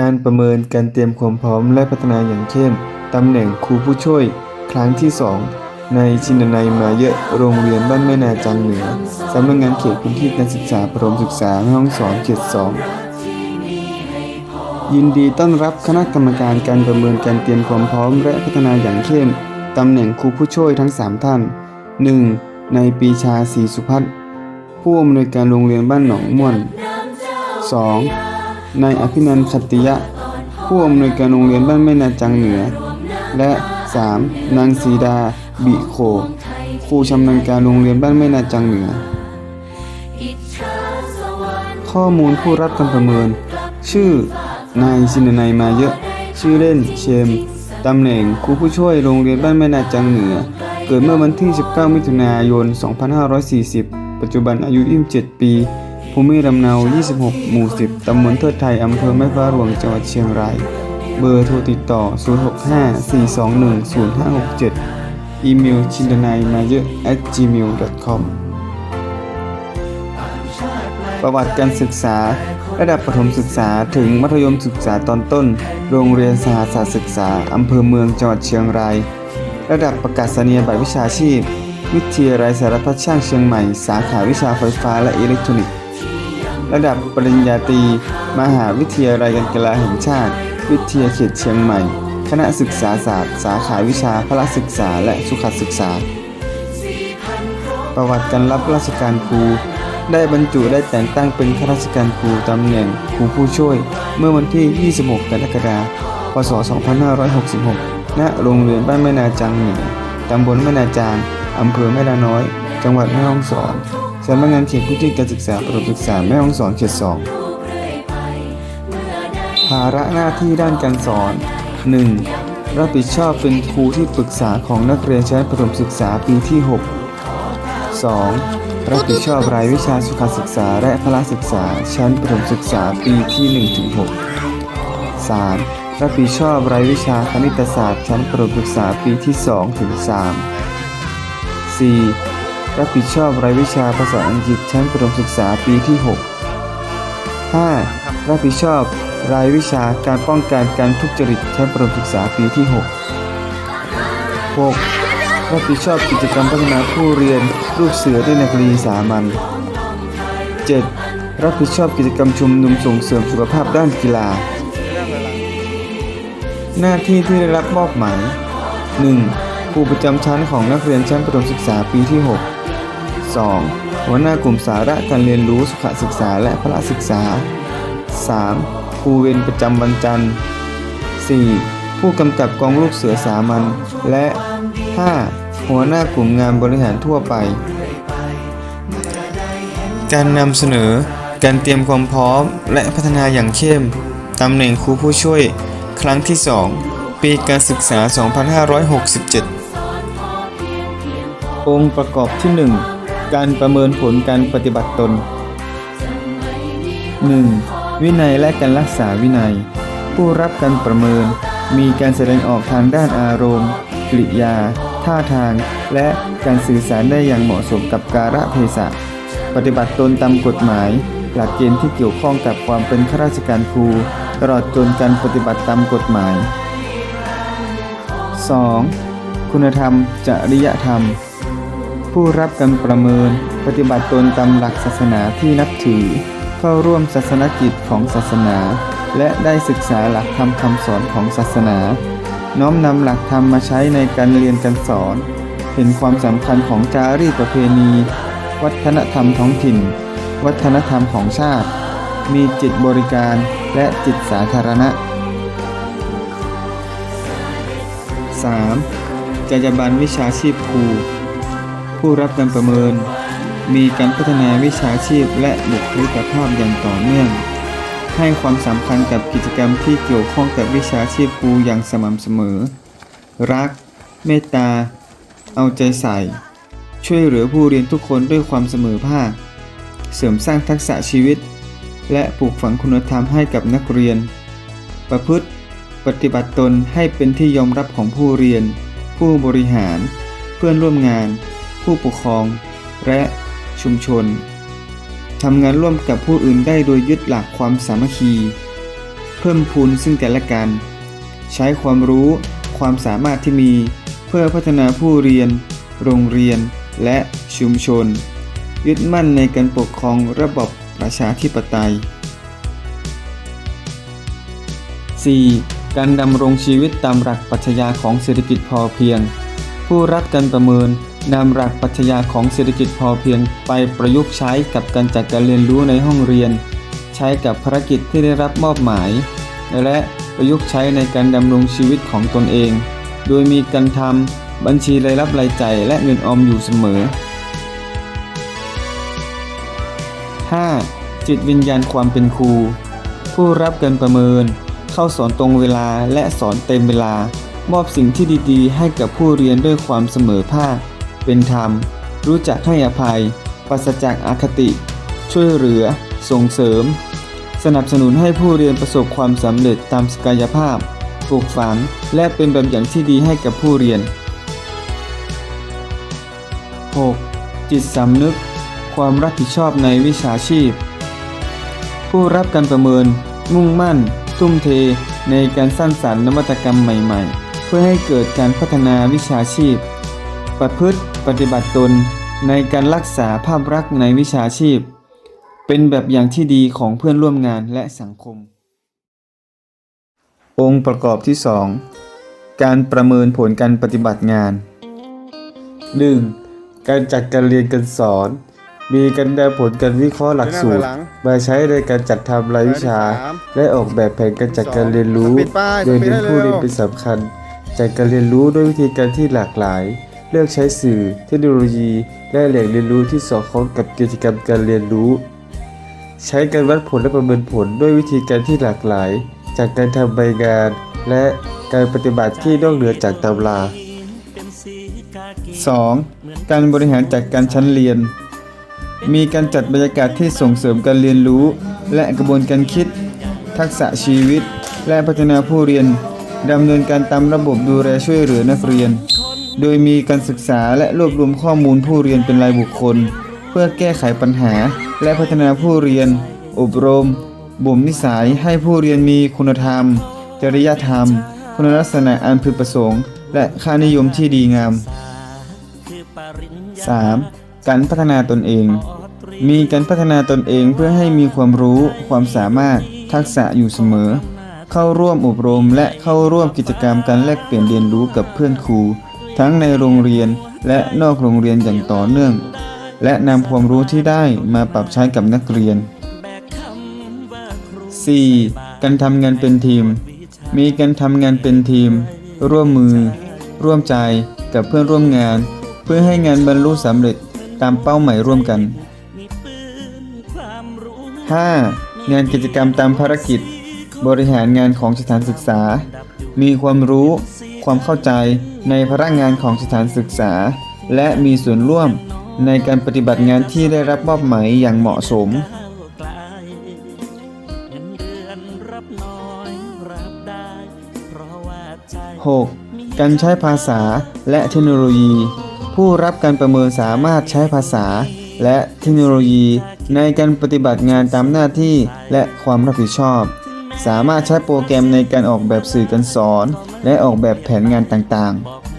การประเมินการเตรียมความพร้อมและพัฒนาอย่างเข้มตำแหน่งครูผู้ช่วยครั้งที่ 2 ในชินนัยมาเยอะโรงเรียนบ้านแม่นาจังเหนือสำนักงานเขตพื้นที่การศึกษาประถมศึกษาแม่ห้องสอนเขตสองยินดีต้อนรับคณะกรรมการการประเมินการเตรียมความพร้อมและพัฒนาอย่างเข้มตำแหน่งครูผู้ช่วยทั้ง 3 ท่าน 1. ในปีชาศรีสุพัฒน์ผู้อำนวยการโรงเรียนบ้านหนองม่วน 2. นายอภินันท์ขัตติยะ ผู้อำนวยการโรงเรียนบ้านแม่นาจังเหนือ และ 3. นางสีดา บิโคครูชำนาญการโรงเรียนบ้านแม่นาจังเหนือ ข้อมูลผู้รับการประเมิน ชื่อนายชินนัยมาเยอะ ชื่อเล่นเชมตำแหน่งครูผู้ช่วยโรงเรียนบ้านแม่นาจังเหนือ เกิดเมื่อวันที่ 19 มิถุนายน 2540 ปัจจุบันอายุ 27 ปี ภูมิลำเนา 26 หมู่ 10 ตำบลเทิดไทย อำเภอแม่ฟ้าหลวง จังหวัดเชียงราย เบอร์โทรติดต่อ 065-421-0567 อีเมลชินดนายมาเยอะ at gmail.com ประวัติการศึกษา ระดับประถมศึกษาถึงมัธยมศึกษาตอนต้น โรงเรียนสหศาสตร์ศึกษา อำเภอเมือง จังหวัดเชียงราย ระดับประกาศนียบัตรวิชาชีพวิทยาลัยสารพัดช่างเชียงใหม่ สาขาวิชาไฟฟ้าและอิเล็กทรอนิกส์ ระดับปริญญาตรีมหาวิทยาลัยการกีฬาแห่งชาติ วิทยาเขตเชียงใหม่ คณะศึกษาศาสตร์ สาขาวิชาพละศึกษาและสุขศึกษา ประวัติการรับราชการครูได้บรรจุได้แต่งตั้งเป็นข้าราชการครูตำแหน่งครูผู้ช่วย เมื่อวันที่ 26 กรกฎาคม พศ 2566 ณ โรงเรียนบ้านแม่นาจางเหนือตำบลแม่นาจาง อำเภอแม่นาน้อย จังหวัดแม่ฮ่องสอนำนักงานเขตพื้นที่การศึกษาประถมศึกษาแม่ฮ่องสอนเขต2ภาระหน้าที่ด้านการสอน 1. รับผิดชอบเป็นครูที่ปรึกษาของนักเรียนชั้นประถมศึกษาปีที่ 6 2. รับผิดชอบรายวิชาสุขศึกษาและพละศึกษาชั้นประถมศึกษาปีที่1-6 3. รับผิดชอบรายวิชาคณิตศาสตร์ชั้นประถมศึกษาปีที่2-3 4. รับผิดชอบรายวิชาภาษาอังกฤษชั้นประถมศึกษาปีที่ 6 5. รับผิดชอบรายวิชาการป้องกันการทุจริตชั้นประถมศึกษาปีที่ 6 6. รับผิดชอบกิจกรรมพัฒนาผู้เรียนลูกเสือด้วยนักเรียนสามัญ 7. รับผิดชอบกิจกรรมชุมนุมส่งเสริมสุขภาพด้านกีฬา หน้าที่ที่ได้รับมอบหมาย 1. ครูประจำชั้นของนักเรียนชั้นประถมศึกษาปีที่ 6 2. หัวหน้ากลุ่มสาระการเรียนรู้สุขศึกษาและพละศึกษา 3. ครูเวรประจำวันจันทร์ 4. ผู้กำกับกองลูกเสือสามัญและ 5. หัวหน้ากลุ่มงานบริหารทั่วไป การนำเสนอ การเตรียมความพร้อม และพัฒนาอย่างเข้มตำแหน่งครูผู้ช่วย ครั้งที่ 2 ปีการศึกษา 2567 องค์ประกอบที่ 1 การประเมินผลการปฏิบัติตน 1. วินัยและการรักษาวินัย ผู้รับการประเมิน มีการแสดงออกทางด้านอารมณ์กริยา ท่าทาง และการสื่อสารได้อย่างเหมาะสมกับกาลเทศะปฏิบัติตนตามกฎหมาย หลักเกณฑ์ที่เกี่ยวข้องกับความเป็นข้าราชการครู ตลอดจนการปฏิบัติตามกฎหมาย 2. คุณธรรม จริยธรรม ผู้รับการประเมิน ปฏิบัติตนตามหลักศาสนาที่นับถือ เข้าร่วมศาสนกิจของศาสนา และได้ศึกษาหลักธรรมคำสอนของศาสนา น้อมนำหลักธรรมมาใช้ในการเรียนการสอน เห็นความสำคัญของจารีตประเพณี วัฒนธรรมท้องถิ่น วัฒนธรรมของชาติ มีจิตบริการและจิตสาธารณะ 3. จรรยาบรรณวิชาชีพครู ผู้รับการประเมิน มีการพัฒนาวิชาชีพและบุคลิกภาพอย่างต่อเนื่อง ให้ความสำคัญกับกิจกรรมที่เกี่ยวข้องกับวิชาชีพครูอย่างสม่ำเสมอ รัก เมตตา เอาใจใส่ ช่วยเหลือผู้เรียนทุกคนด้วยความเสมอภาค เสริมสร้างทักษะชีวิต และปลูกฝังคุณธรรมให้กับนักเรียน ประพฤติปฏิบัติตนให้เป็นที่ยอมรับของผู้เรียน ผู้บริหาร เพื่อนร่วมงาน ผู้ปกครอง และชุมชนทำงานร่วมกับผู้อื่นได้โดยยึดหลักความสามัคคี เพิ่มพูนซึ่งกันและกัน ใช้ความรู้ความสามารถที่มีเพื่อพัฒนาผู้เรียน โรงเรียน และชุมชน ยึดมั่นในการปกครองระบบประชาธิปไตย 4. การดำรงชีวิตตามหลักปรัชญาของเศรษฐกิจพอเพียง ผู้รับการประเมิน นำหลักปรัชญาของเศรษฐกิจพอเพียงไปประยุกต์ใช้กับการจัดการเรียนรู้ในห้องเรียน ใช้กับภารกิจที่ได้รับมอบหมาย และประยุกต์ใช้ในการดำรงชีวิตของตนเอง โดยมีการทำบัญชีรายรับรายจ่ายและเงินออมอยู่เสมอ 5. จิตวิญญาณความเป็นครู ผู้รับการประเมิน เข้าสอนตรงเวลาและสอนเต็มเวลา มอบสิ่งที่ดีๆ ให้กับผู้เรียนด้วยความเสมอภาค เป็นธรรม รู้จักให้อภัย ปราศจากอาคติ ช่วยเหลือ ส่งเสริม สนับสนุนให้ผู้เรียนประสบความสำเร็จตามศักยภาพ ปลูกฝัง และเป็นแบบอย่างที่ดีให้กับผู้เรียน 6. จิตสำนึก ความรับผิดชอบในวิชาชีพ ผู้รับการประเมิน มุ่งมั่น ทุ่มเท ในการสร้างสรรค์นวัตกรรมใหม่ ๆ เพื่อให้เกิดการพัฒนาวิชาชีพ ประพฤติปฏิบัติตนในการรักษาภาพลักษณ์ในวิชาชีพ เป็นแบบอย่างที่ดีของเพื่อนร่วมงานและสังคม องค์ประกอบที่ 2 การประเมินผลการปฏิบัติงาน 1. การจัดการเรียนการสอน มีการได้ผลการวิเคราะห์หลักสูตรมาใช้ในการจัดทำรายวิชา และออกแบบแผนการจัดการเรียนรู้ปิดป้ายโดยเน้นปิดได้ผู้เรียนเร็วเป็นสำคัญ จัดการเรียนรู้ด้วยวิธีการที่หลากหลาย เลือกใช้สื่อ เทคโนโลยี และแหล่งเรียนรู้ที่สอดคล้องกับกิจกรรมการเรียนรู้ ใช้การวัดผลและประเมินผลด้วยวิธีการที่หลากหลาย จากการทำใบงาน และการปฏิบัติที่นอกเหนือจากตำรา 2. การบริหารจัดการชั้นเรียน มีการจัดบรรยากาศที่ส่งเสริมการเรียนรู้ และกระบวนการคิด ทักษะชีวิต และพัฒนาผู้เรียนดำเนินการตามระบบดูแลช่วยเหลือนักเรียน โดยมีการศึกษาและรวบรวมข้อมูลผู้เรียนเป็นรายบุคคล เพื่อแก้ไขปัญหา และพัฒนาผู้เรียน อบรม บ่มนิสัยให้ผู้เรียนมีคุณธรรม จริยธรรม คุณลักษณะอันพึงประสงค์ และค่านิยมที่ดีงาม 3. การพัฒนาตนเอง มีการพัฒนาตนเองเพื่อให้มีความรู้ ความสามารถ ทักษะอยู่เสมอ เข้าร่วมอบรม และเข้าร่วมกิจกรรมการแลกเปลี่ยนเรียนรู้กับเพื่อนครู ทั้งในโรงเรียนและนอกโรงเรียนอย่างต่อเนื่อง และนำความรู้ที่ได้มาปรับใช้กับนักเรียน 4. การทำงานเป็นทีม มีการทำงานเป็นทีม ร่วมมือ ร่วมใจกับเพื่อนร่วมงาน เพื่อให้งานบรรลุสำเร็จตามเป้าหมายร่วมกัน 5. งานกิจกรรมตามภารกิจ บริหารงานของสถานศึกษา มีความรู้ ความเข้าใจในพนักงานของสถานศึกษา และมีส่วนร่วมในการปฏิบัติงานที่ได้รับมอบหมายอย่างเหมาะสม 6. การใช้ภาษาและเทคโนโลยี ผู้รับการประเมินสามารถใช้ภาษา และเทคโนโลยี ในการปฏิบัติงานตามหน้าที่และความรับผิดชอบ สามารถใช้โปรแกรมในการออกแบบสื่อการสอน และออกแบบแผนงานต่างๆ